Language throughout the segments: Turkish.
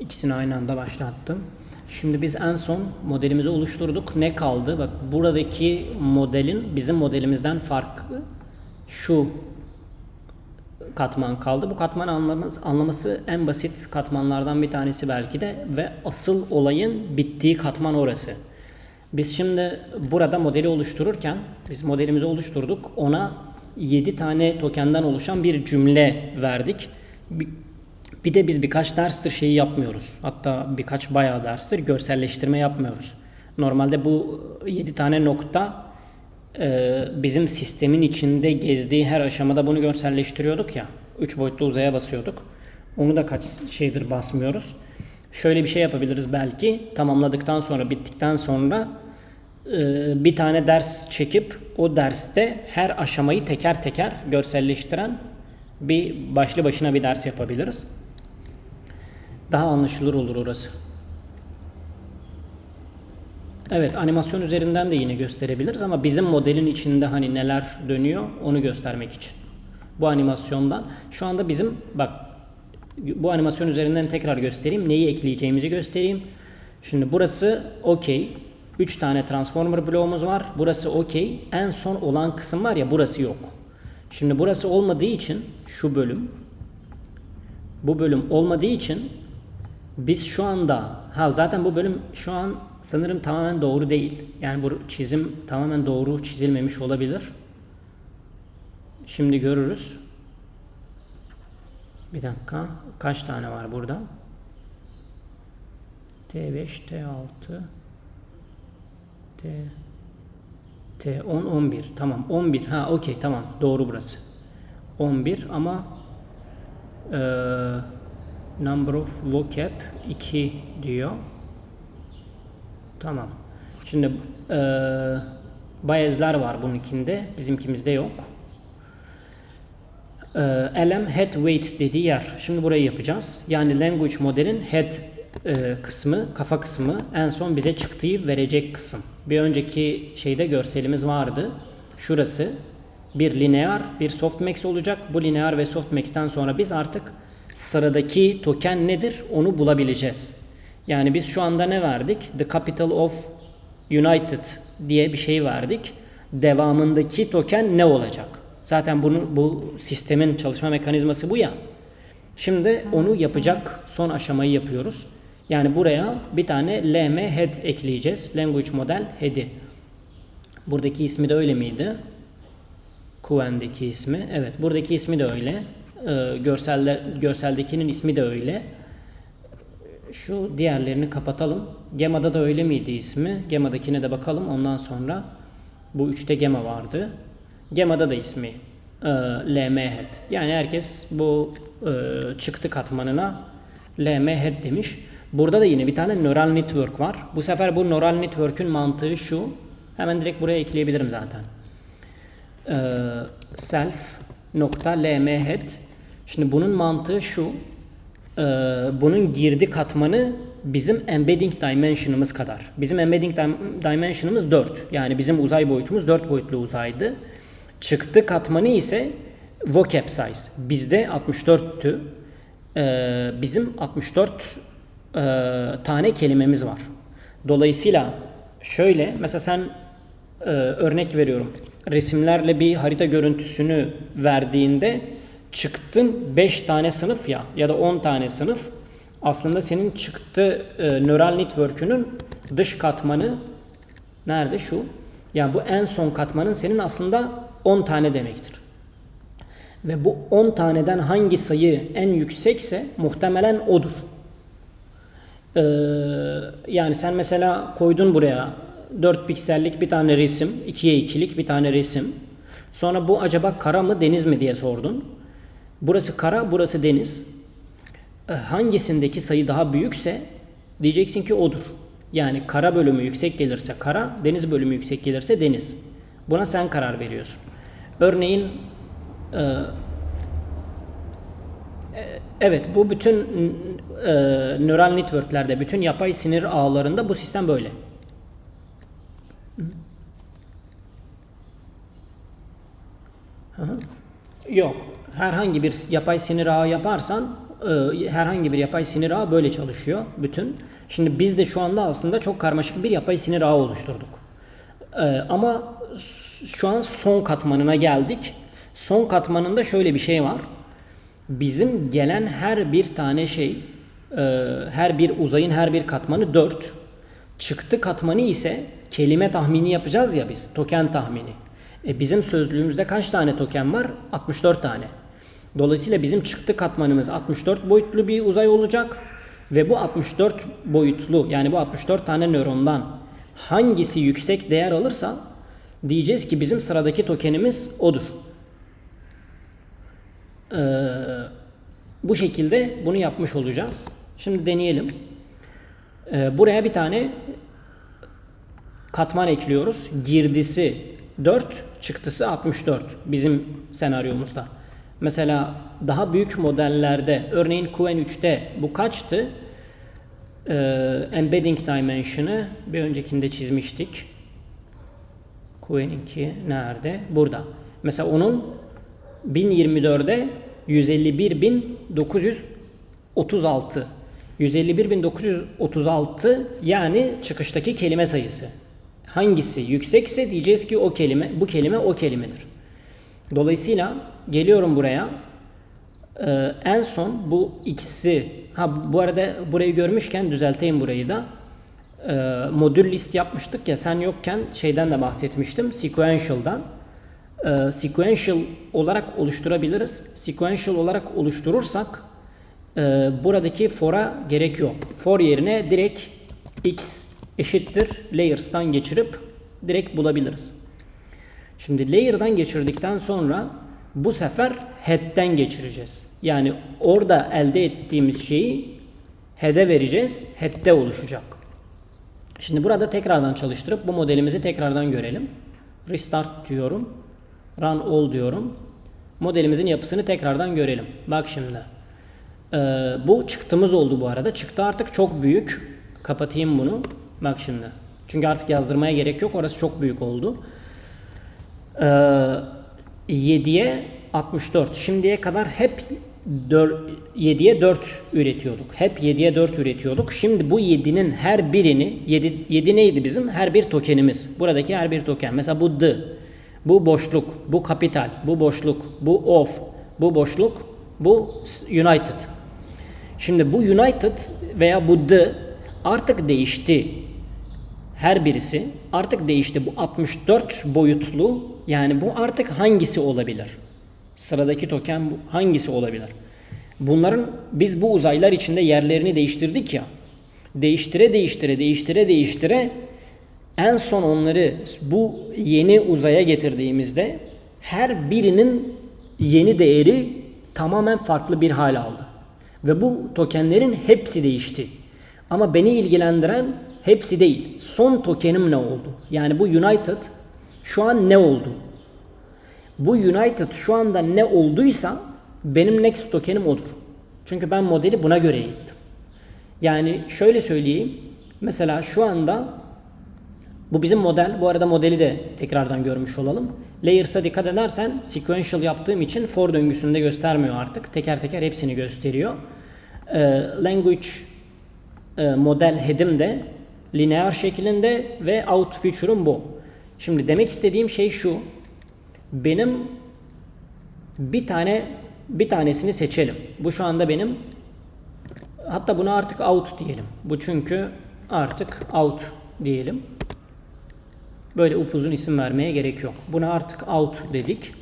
İkisini aynı anda başlattım. Şimdi biz en son modelimizi oluşturduk. Ne kaldı? Bak buradaki modelin bizim modelimizden farklı şu katman kaldı. Bu katman anlaması en basit katmanlardan bir tanesi belki de ve asıl olayın bittiği katman orası. Biz şimdi burada modeli oluştururken biz modelimizi oluşturduk. Ona 7 tane tokenden oluşan bir cümle verdik. Bir, de biz birkaç derstir şeyi yapmıyoruz. Hatta birkaç bayağı derstir görselleştirme yapmıyoruz. Normalde bu 7 tane nokta e, bizim sistemin içinde gezdiği her aşamada bunu görselleştiriyorduk ya. 3 boyutlu uzaya basıyorduk. Onu da kaç şeydir basmıyoruz. Şöyle bir şey yapabiliriz belki. Tamamladıktan sonra, bittikten sonra e, bir tane ders çekip o derste her aşamayı teker teker görselleştiren bir başlı başına bir ders yapabiliriz. Daha anlaşılır olur orası. Evet animasyon üzerinden de yine gösterebiliriz ama bizim modelin içinde hani neler dönüyor onu göstermek için. Bu animasyondan şu anda bizim bak bu animasyon üzerinden tekrar göstereyim. Neyi ekleyeceğimizi göstereyim. Şimdi burası okey. 3 tane transformer bloğumuz var. Burası okey. En son olan kısım var ya burası yok. Şimdi burası olmadığı için şu bölüm bu bölüm olmadığı için biz şu anda ha zaten bu bölüm şu an sanırım tamamen doğru değil. Yani bu çizim tamamen doğru çizilmemiş olabilir. Şimdi görürüz. Bir dakika. Kaç tane var burada? T5, T6, T T10, 11. Tamam 11. Ha okey tamam. Doğru burası. 11 ama eee number of vocab 2 diyor. Tamam. Şimdi eee bayezler var bununkinde. Bizimkimizde yok. Eee, LM head weights dediği yer. Şimdi burayı yapacağız. Yani language modelin head eee, kısmı, kafa kısmı en son bize çıktığı verecek kısım. Bir önceki şeyde görselimiz vardı. Şurası bir linear, bir softmax olacak. Bu linear ve softmax'ten sonra biz artık sıradaki token nedir onu bulabileceğiz. Yani biz şu anda ne verdik? The capital of United diye bir şey verdik. Devamındaki token ne olacak? Zaten bunu bu sistemin çalışma mekanizması bu ya. Şimdi onu yapacak son aşamayı yapıyoruz. Yani buraya bir tane LM head ekleyeceğiz. Language model head'i. Buradaki ismi de öyle miydi? Kuen'deki ismi. Evet, buradaki ismi de öyle. Ee, görselde, görseldekinin ismi de öyle. Şu diğerlerini kapatalım. Gema'da da öyle miydi ismi? Gema'dakine de bakalım. Ondan sonra bu üçte Gema vardı. Gema'da da ismi e, LM head. Yani herkes bu e, çıktı katmanına LM head demiş. Burada da yine bir tane neural network var. Bu sefer bu neural network'ün mantığı şu. Hemen direkt buraya ekleyebilirim zaten. Ee, self nokta lm head. Şimdi bunun mantığı şu. Ee, bunun girdi katmanı bizim embedding dimension'ımız kadar. Bizim embedding dim- dimension'ımız 4. Yani bizim uzay boyutumuz 4 boyutlu uzaydı. Çıktı katmanı ise vocab size. Bizde 64'tü. Ee, bizim 64 e, tane kelimemiz var. Dolayısıyla şöyle mesela sen e, örnek veriyorum. Resimlerle bir harita görüntüsünü verdiğinde çıktın 5 tane sınıf ya ya da 10 tane sınıf aslında senin çıktı e, nöral network'ünün dış katmanı nerede şu? Yani bu en son katmanın senin aslında 10 tane demektir. Ve bu 10 taneden hangi sayı en yüksekse muhtemelen odur. Ee, yani sen mesela koydun buraya 4 piksellik bir tane resim, 2'ye 2'lik bir tane resim. Sonra bu acaba kara mı deniz mi diye sordun. Burası kara, burası deniz. Ee, hangisindeki sayı daha büyükse diyeceksin ki odur. Yani kara bölümü yüksek gelirse kara, deniz bölümü yüksek gelirse deniz. Buna sen karar veriyorsun. Örneğin e, Evet bu bütün e, nöral networklerde, bütün yapay sinir ağlarında bu sistem böyle. Yok. Herhangi bir yapay sinir ağı yaparsan e, herhangi bir yapay sinir ağı böyle çalışıyor bütün. Şimdi biz de şu anda aslında çok karmaşık bir yapay sinir ağı oluşturduk. E, ama şu an son katmanına geldik. Son katmanında şöyle bir şey var. Bizim gelen her bir tane şey, e, her bir uzayın her bir katmanı 4. Çıktı katmanı ise kelime tahmini yapacağız ya biz, token tahmini. E bizim sözlüğümüzde kaç tane token var? 64 tane. Dolayısıyla bizim çıktı katmanımız 64 boyutlu bir uzay olacak ve bu 64 boyutlu yani bu 64 tane nörondan hangisi yüksek değer alırsa diyeceğiz ki bizim sıradaki tokenimiz odur. Ee, bu şekilde bunu yapmış olacağız. Şimdi deneyelim. Ee, buraya bir tane katman ekliyoruz. Girdisi 4, çıktısı 64 bizim senaryomuzda. Mesela daha büyük modellerde örneğin QN3'te bu kaçtı? Ee, embedding dimension'ı bir öncekinde çizmiştik. QN2 nerede? Burada. Mesela onun 1024'de 151.936 151.936 yani çıkıştaki kelime sayısı. Hangisi yüksekse diyeceğiz ki o kelime, bu kelime o kelimedir. Dolayısıyla geliyorum buraya. Ee, en son bu ikisi ha bu arada burayı görmüşken düzelteyim burayı da. Ee, modül list yapmıştık ya sen yokken şeyden de bahsetmiştim sequential'dan. Ee, sequential olarak oluşturabiliriz. Sequential olarak oluşturursak e, buradaki for'a gerek yok. For yerine direkt x eşittir layers'tan geçirip direkt bulabiliriz. Şimdi layer'dan geçirdikten sonra bu sefer head'den geçireceğiz. Yani orada elde ettiğimiz şeyi head'e vereceğiz. Head'de oluşacak. Şimdi burada tekrardan çalıştırıp bu modelimizi tekrardan görelim. Restart diyorum. Run all diyorum. Modelimizin yapısını tekrardan görelim. Bak şimdi. Ee, bu çıktımız oldu bu arada. Çıktı artık çok büyük. Kapatayım bunu. Bak şimdi. Çünkü artık yazdırmaya gerek yok. Orası çok büyük oldu. Ee, 7'ye 64. Şimdiye kadar hep 7'ye 4 üretiyorduk. Hep 7'ye 4 üretiyorduk. Şimdi bu 7'nin her birini 7, 7 neydi bizim? Her bir tokenimiz. Buradaki her bir token. Mesela bu the, bu boşluk, bu kapital, bu boşluk, bu of, bu boşluk, bu united. Şimdi bu united veya bu the artık değişti. Her birisi artık değişti. Bu 64 boyutlu yani bu artık hangisi olabilir? Sıradaki token bu hangisi olabilir? Bunların biz bu uzaylar içinde yerlerini değiştirdik ya. Değiştire değiştire değiştire değiştire en son onları bu yeni uzaya getirdiğimizde her birinin yeni değeri tamamen farklı bir hal aldı. Ve bu tokenlerin hepsi değişti. Ama beni ilgilendiren hepsi değil. Son tokenim ne oldu? Yani bu United şu an ne oldu? Bu United şu anda ne olduysa benim next tokenim odur. Çünkü ben modeli buna göre eğittim. Yani şöyle söyleyeyim. Mesela şu anda bu bizim model. Bu arada modeli de tekrardan görmüş olalım. Layers'a dikkat edersen sequential yaptığım için for döngüsünde göstermiyor artık. Teker teker hepsini gösteriyor. Ee, language e, model head'im de lineer şeklinde ve out feature'ım bu. Şimdi demek istediğim şey şu. Benim bir tane bir tanesini seçelim. Bu şu anda benim hatta buna artık out diyelim. Bu çünkü artık out diyelim. Böyle upuzun isim vermeye gerek yok. Buna artık out dedik.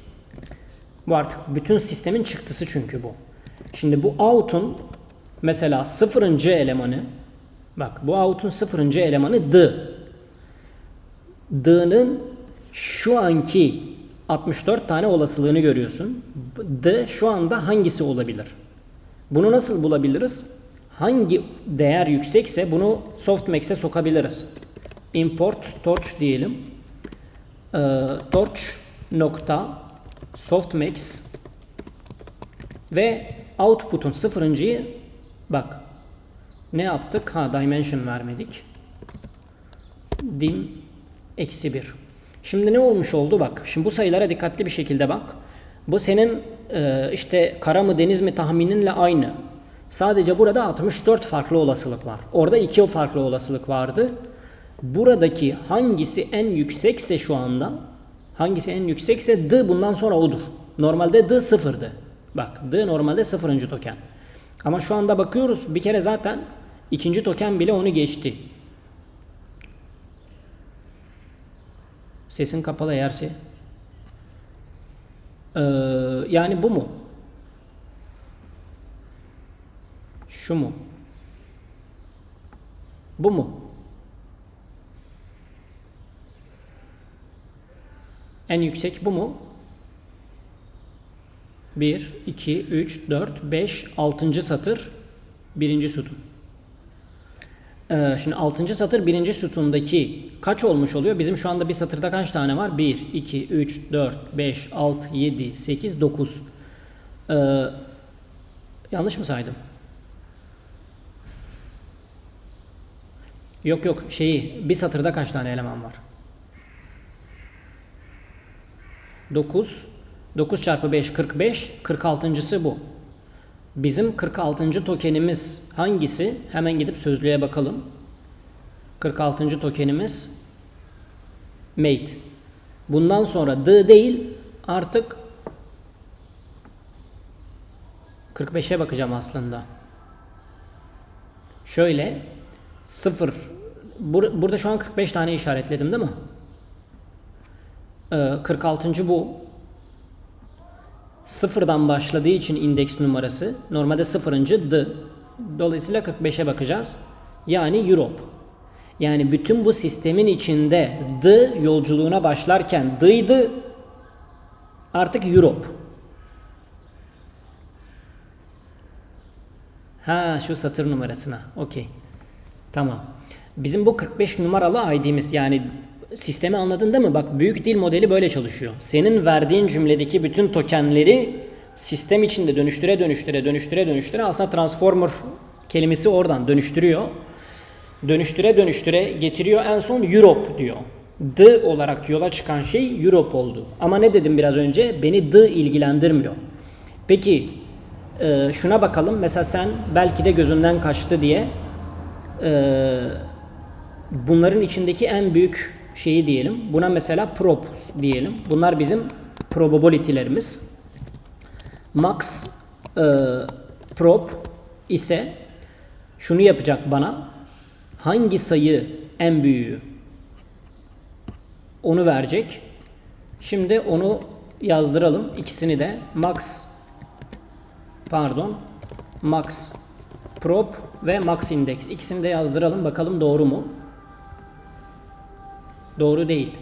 Bu artık bütün sistemin çıktısı çünkü bu. Şimdi bu out'un mesela sıfırıncı elemanı bak bu out'un sıfırıncı elemanı the. D'nın şu anki 64 tane olasılığını görüyorsun. D şu anda hangisi olabilir? Bunu nasıl bulabiliriz? Hangi değer yüksekse bunu softmax'e sokabiliriz. Import torch diyelim. Ee, torch nokta softmax ve output'un sıfırıncıyı bak ne yaptık? Ha dimension vermedik. Dim eksi 1. Şimdi ne olmuş oldu bak. Şimdi bu sayılara dikkatli bir şekilde bak. Bu senin e, işte kara mı deniz mi tahmininle aynı. Sadece burada 64 farklı olasılık var. Orada 2 farklı olasılık vardı. Buradaki hangisi en yüksekse şu anda hangisi en yüksekse D bundan sonra odur. Normalde D sıfırdı. Bak D normalde sıfırıncı token. Ama şu anda bakıyoruz bir kere zaten ikinci token bile onu geçti. Sesin kapalı eğerse. Ee, yani bu mu? Şu mu? Bu mu? En yüksek bu mu? 1, 2, 3, 4, 5, 6. satır birinci sütun. Ee, şimdi 6. satır birinci sütundaki kaç olmuş oluyor? Bizim şu anda bir satırda kaç tane var? 1, 2, 3, 4, 5, 6, 7, 8, 9. Ee, yanlış mı saydım? Yok yok şeyi bir satırda kaç tane eleman var? 9 9 çarpı 5 45 46.sı bu. Bizim 46. tokenimiz hangisi? Hemen gidip sözlüğe bakalım. 46. tokenimiz mate. Bundan sonra the değil artık 45'e bakacağım aslında. Şöyle 0 Bur- burada şu an 45 tane işaretledim değil mi? Ee, 46. bu. Sıfırdan başladığı için indeks numarası normalde sıfırıncı D. Dolayısıyla 45'e bakacağız. Yani Europe. Yani bütün bu sistemin içinde D yolculuğuna başlarken D'ydı artık Europe. Ha şu satır numarasına. Okey. Tamam. Bizim bu 45 numaralı ID'miz yani sistemi anladın değil mi? Bak büyük dil modeli böyle çalışıyor. Senin verdiğin cümledeki bütün tokenleri sistem içinde dönüştüre dönüştüre dönüştüre dönüştüre aslında transformer kelimesi oradan dönüştürüyor. Dönüştüre dönüştüre getiriyor en son Europe diyor. D olarak yola çıkan şey Europe oldu. Ama ne dedim biraz önce? Beni D ilgilendirmiyor. Peki e, şuna bakalım. Mesela sen belki de gözünden kaçtı diye e, bunların içindeki en büyük şeyi diyelim. Buna mesela prop diyelim. Bunlar bizim probability'lerimiz. Max e, prop ise şunu yapacak bana. Hangi sayı en büyüğü? Onu verecek. Şimdi onu yazdıralım. İkisini de max pardon max prop ve max index ikisini de yazdıralım bakalım doğru mu? Doğru değil.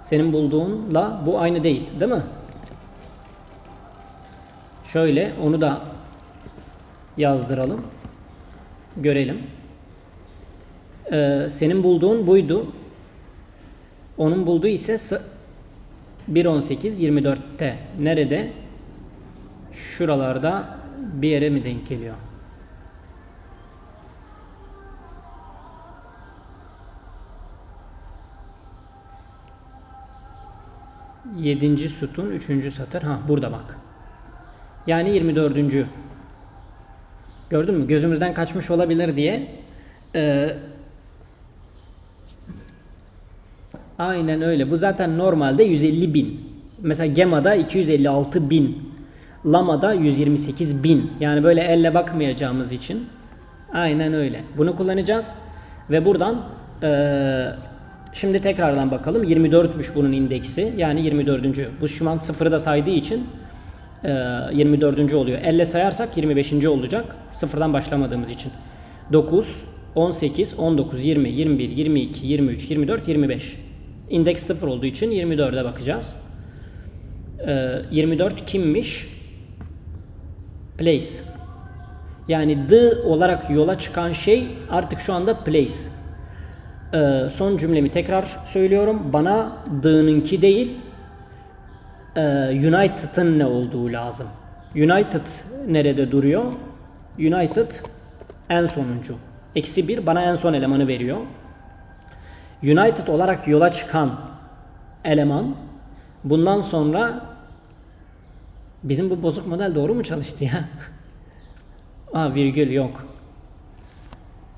Senin bulduğunla bu aynı değil, değil mi? Şöyle onu da yazdıralım. Görelim. Ee, senin bulduğun buydu. Onun bulduğu ise 1.18 24'te. Nerede? Şuralarda bir yere mi denk geliyor? Yedinci sütun, üçüncü satır. Ha burada bak. Yani 24. Gördün mü? Gözümüzden kaçmış olabilir diye. Ee, aynen öyle. Bu zaten normalde 150 bin. Mesela Gema'da 256 bin. Lama'da 128 bin. Yani böyle elle bakmayacağımız için. Aynen öyle. Bunu kullanacağız. Ve buradan eee Şimdi tekrardan bakalım. 24'müş bunun indeksi. Yani 24. Bu şu an sıfırı da saydığı için e, 24. oluyor. Elle sayarsak 25. olacak. Sıfırdan başlamadığımız için. 9, 18, 19, 20, 21, 22, 23, 24, 25. İndeks sıfır olduğu için 24'e bakacağız. E, 24 kimmiş? Place. Yani D olarak yola çıkan şey artık şu anda place. Ee, son cümlemi tekrar söylüyorum. Bana D'nınki değil e, United'ın ne olduğu lazım. United nerede duruyor? United en sonuncu. Eksi bir bana en son elemanı veriyor. United olarak yola çıkan eleman bundan sonra bizim bu bozuk model doğru mu çalıştı ya? Ha virgül yok.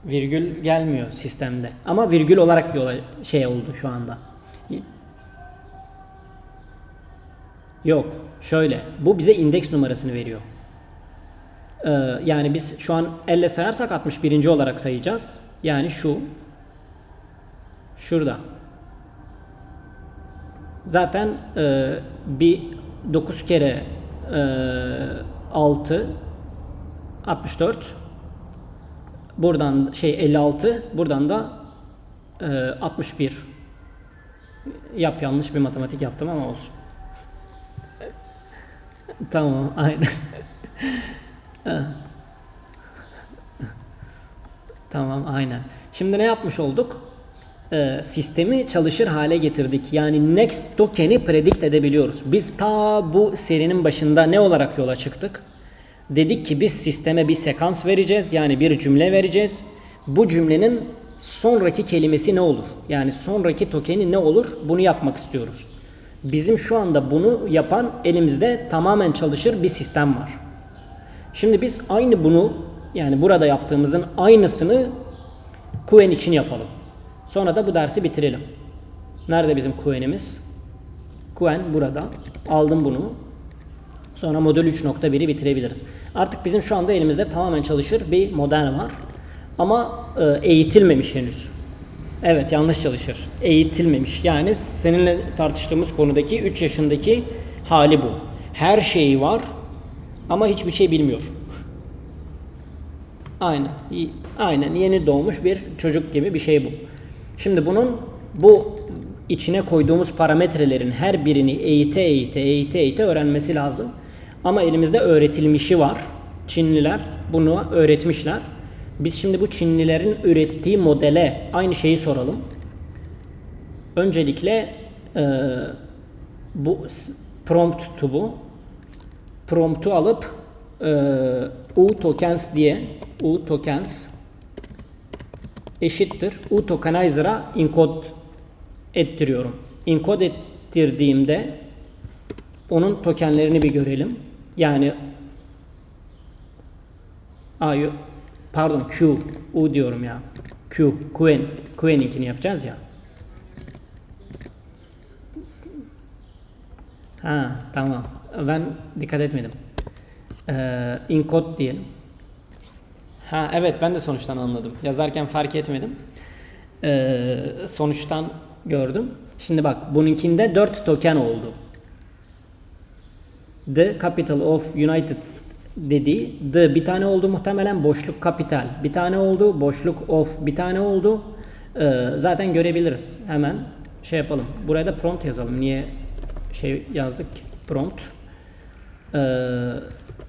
Virgül gelmiyor sistemde. Ama virgül olarak yola şey oldu şu anda. Yok. Şöyle. Bu bize indeks numarasını veriyor. Ee, yani biz şu an elle sayarsak 61. olarak sayacağız. Yani şu. Şurada. Zaten e, bir 9 kere e, 6 64 buradan şey 56 buradan da e, 61 yap yanlış bir matematik yaptım ama olsun. tamam aynen. tamam aynen. Şimdi ne yapmış olduk? Ee, sistemi çalışır hale getirdik. Yani next token'i predict edebiliyoruz. Biz ta bu serinin başında ne olarak yola çıktık? Dedik ki biz sisteme bir sekans vereceğiz. Yani bir cümle vereceğiz. Bu cümlenin sonraki kelimesi ne olur? Yani sonraki tokeni ne olur? Bunu yapmak istiyoruz. Bizim şu anda bunu yapan elimizde tamamen çalışır bir sistem var. Şimdi biz aynı bunu yani burada yaptığımızın aynısını Quen için yapalım. Sonra da bu dersi bitirelim. Nerede bizim Quen'imiz? Quen burada. Aldım bunu. Sonra modül 3.1'i bitirebiliriz. Artık bizim şu anda elimizde tamamen çalışır bir model var. Ama e, eğitilmemiş henüz. Evet yanlış çalışır. Eğitilmemiş. Yani seninle tartıştığımız konudaki 3 yaşındaki hali bu. Her şeyi var ama hiçbir şey bilmiyor. Aynen. Aynen yeni doğmuş bir çocuk gibi bir şey bu. Şimdi bunun bu içine koyduğumuz parametrelerin her birini eğite eğite eğite eğite öğrenmesi lazım. Ama elimizde öğretilmişi var. Çinliler bunu öğretmişler. Biz şimdi bu Çinlilerin ürettiği modele aynı şeyi soralım. Öncelikle e, bu prompt to bu. Prompt'u alıp e, u tokens diye u tokens eşittir u tokenizer'a encode ettiriyorum. Encode ettirdiğimde onun tokenlerini bir görelim. Yani A, yo- pardon Q, U diyorum ya. Q, Quen, Quen'inkini yapacağız ya. Ha tamam. Ben dikkat etmedim. Ee, encode diyelim. Ha evet ben de sonuçtan anladım. Yazarken fark etmedim. Ee, sonuçtan gördüm. Şimdi bak bununkinde 4 token oldu. The capital of United dediği the bir tane oldu muhtemelen boşluk kapital bir tane oldu boşluk of bir tane oldu. Ee, zaten görebiliriz. Hemen şey yapalım. Buraya da prompt yazalım. Niye şey yazdık prompt. Ee,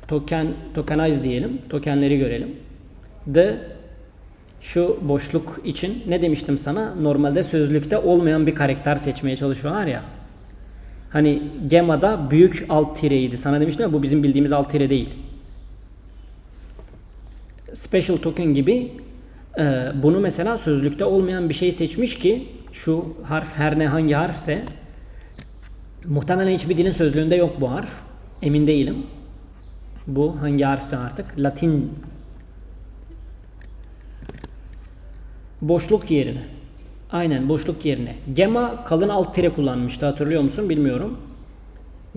token tokenize diyelim. Tokenleri görelim. The şu boşluk için ne demiştim sana? Normalde sözlükte olmayan bir karakter seçmeye çalışıyorlar ya Hani Gemma'da büyük alt tireydi. Sana demiştim ya bu bizim bildiğimiz alt tire değil. Special token gibi e, bunu mesela sözlükte olmayan bir şey seçmiş ki şu harf her ne hangi harfse muhtemelen hiçbir dilin sözlüğünde yok bu harf. Emin değilim. Bu hangi harfse artık. Latin boşluk yerine. Aynen boşluk yerine. Gemma kalın alt tire kullanmıştı hatırlıyor musun bilmiyorum.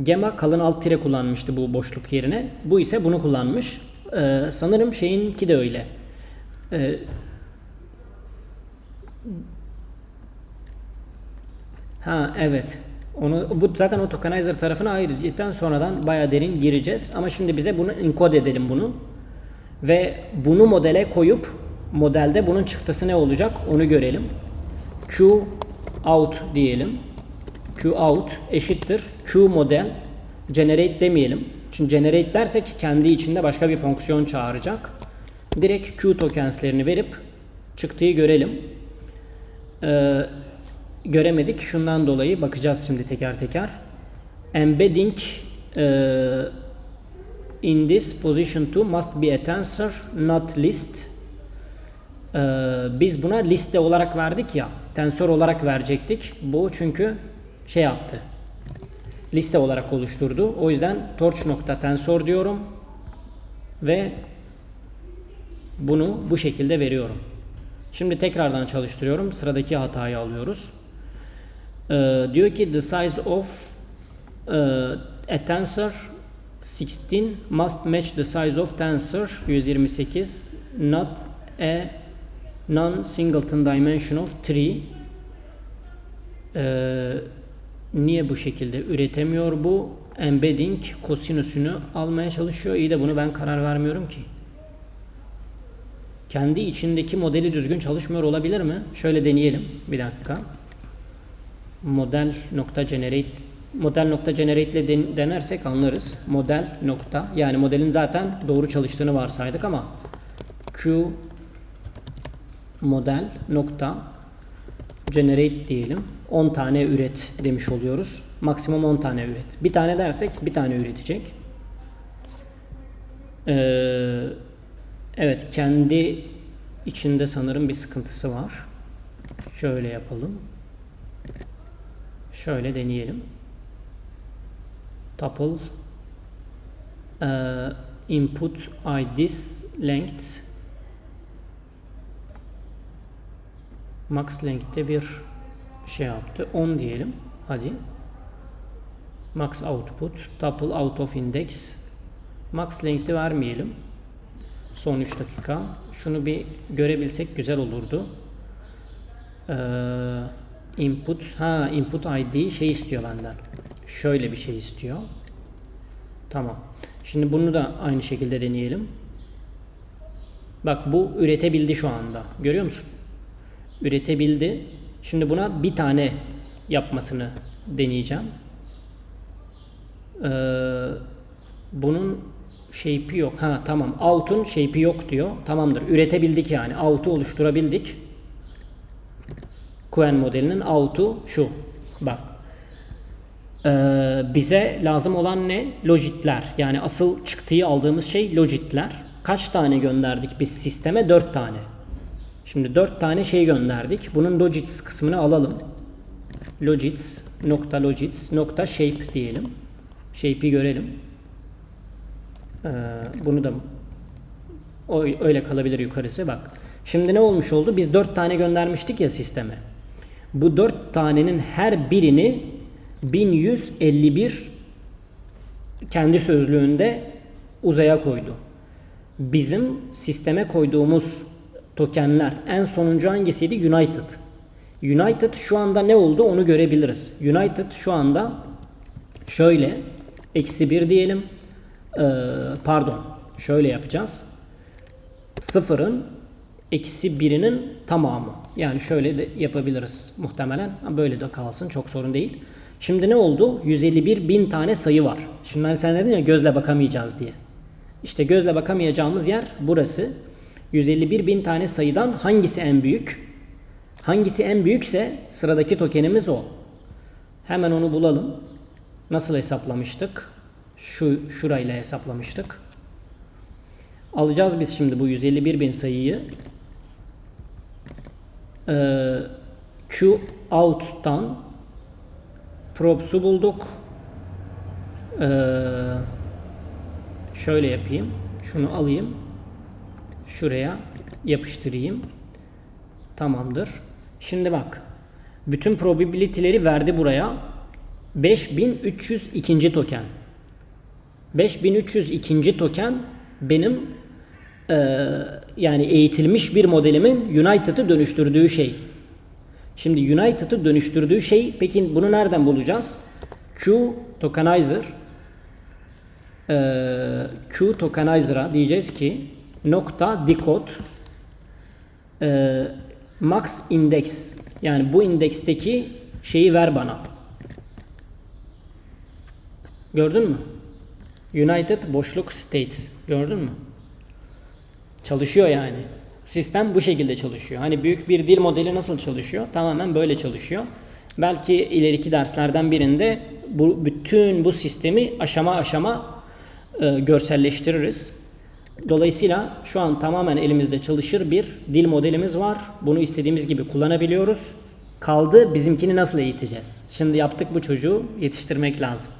Gemma kalın alt tire kullanmıştı bu boşluk yerine. Bu ise bunu kullanmış. Ee, sanırım şeyinki de öyle. Ee, ha evet. Onu bu zaten o tokenizer tarafına ayrıca sonradan bayağı derin gireceğiz. Ama şimdi bize bunu encode edelim bunu. Ve bunu modele koyup modelde bunun çıktısı ne olacak onu görelim. Q out diyelim. Q out eşittir Q model generate demeyelim. Çünkü generate dersek kendi içinde başka bir fonksiyon çağıracak. Direkt Q tokenslerini verip çıktığı görelim. Ee, göremedik. Şundan dolayı bakacağız şimdi teker teker. Embedding e, in this position to must be a tensor not list. Ee, biz buna liste olarak verdik ya. Tensör olarak verecektik. Bu çünkü şey yaptı. Liste olarak oluşturdu. O yüzden torch nokta tensor diyorum. Ve Bunu bu şekilde veriyorum. Şimdi tekrardan çalıştırıyorum. Sıradaki hatayı alıyoruz. Ee, diyor ki the size of uh, a tensor 16 must match the size of tensor 128 not a non-singleton dimension of 3 Ee, niye bu şekilde üretemiyor bu embedding kosinüsünü almaya çalışıyor iyi de bunu ben karar vermiyorum ki kendi içindeki modeli düzgün çalışmıyor olabilir mi? Şöyle deneyelim. Bir dakika. Model nokta generate model nokta generate ile den- denersek anlarız. Model nokta yani modelin zaten doğru çalıştığını varsaydık ama Q model nokta generate diyelim. 10 tane üret demiş oluyoruz. Maksimum 10 tane üret. Bir tane dersek bir tane üretecek. Ee, evet kendi içinde sanırım bir sıkıntısı var. Şöyle yapalım. Şöyle deneyelim. Tuple ee, input IDs length max length'te bir şey yaptı. 10 diyelim. Hadi. Max output tuple out of index max length'i vermeyelim. Son 3 dakika. Şunu bir görebilsek güzel olurdu. Ee, input ha input ID şey istiyor benden. Şöyle bir şey istiyor. Tamam. Şimdi bunu da aynı şekilde deneyelim. Bak bu üretebildi şu anda. Görüyor musun? Üretebildi. Şimdi buna bir tane yapmasını deneyeceğim. Ee, bunun shape'i yok. Ha tamam. Out'un shape'i yok diyor. Tamamdır. Üretebildik yani. Out'u oluşturabildik. Quen modelinin out'u şu. Bak. Ee, bize lazım olan ne? Logitler. Yani asıl çıktıyı aldığımız şey logitler. Kaç tane gönderdik biz sisteme? 4 tane. Şimdi 4 tane şey gönderdik. Bunun logits kısmını alalım. Logits nokta logits nokta shape diyelim. Shape'i görelim. Ee, bunu da öyle kalabilir yukarısı bak. Şimdi ne olmuş oldu? Biz 4 tane göndermiştik ya sisteme. Bu 4 tanenin her birini 1151 kendi sözlüğünde uzaya koydu. Bizim sisteme koyduğumuz tokenler en sonuncu hangisiydi? United. United şu anda ne oldu onu görebiliriz. United şu anda şöyle eksi 1 diyelim. Ee, pardon şöyle yapacağız. Sıfırın eksi birinin tamamı. Yani şöyle de yapabiliriz muhtemelen. Böyle de kalsın çok sorun değil. Şimdi ne oldu? 151 bin tane sayı var. Şimdi ben sen dedin ya gözle bakamayacağız diye. İşte gözle bakamayacağımız yer burası. 151 bin tane sayıdan hangisi en büyük? Hangisi en büyükse sıradaki tokenimiz o. Hemen onu bulalım. Nasıl hesaplamıştık? Şu şurayla hesaplamıştık. Alacağız biz şimdi bu 151 bin sayıyı. Ee, Q out'tan props'u bulduk. Ee, şöyle yapayım. Şunu alayım. Şuraya yapıştırayım. Tamamdır. Şimdi bak. Bütün probability'leri verdi buraya. 5302. token. 5302. token benim eee, yani eğitilmiş bir modelimin United'ı dönüştürdüğü şey. Şimdi United'ı dönüştürdüğü şey peki bunu nereden bulacağız? Q tokenizer eee, Q tokenizer'a diyeceğiz ki nokta decode eee, max index yani bu indeksteki şeyi ver bana. Gördün mü? United boşluk states. Gördün mü? Çalışıyor yani. Sistem bu şekilde çalışıyor. Hani büyük bir dil modeli nasıl çalışıyor? Tamamen böyle çalışıyor. Belki ileriki derslerden birinde bu bütün bu sistemi aşama aşama e, görselleştiririz. Dolayısıyla şu an tamamen elimizde çalışır bir dil modelimiz var. Bunu istediğimiz gibi kullanabiliyoruz. Kaldı bizimkini nasıl eğiteceğiz? Şimdi yaptık bu çocuğu yetiştirmek lazım.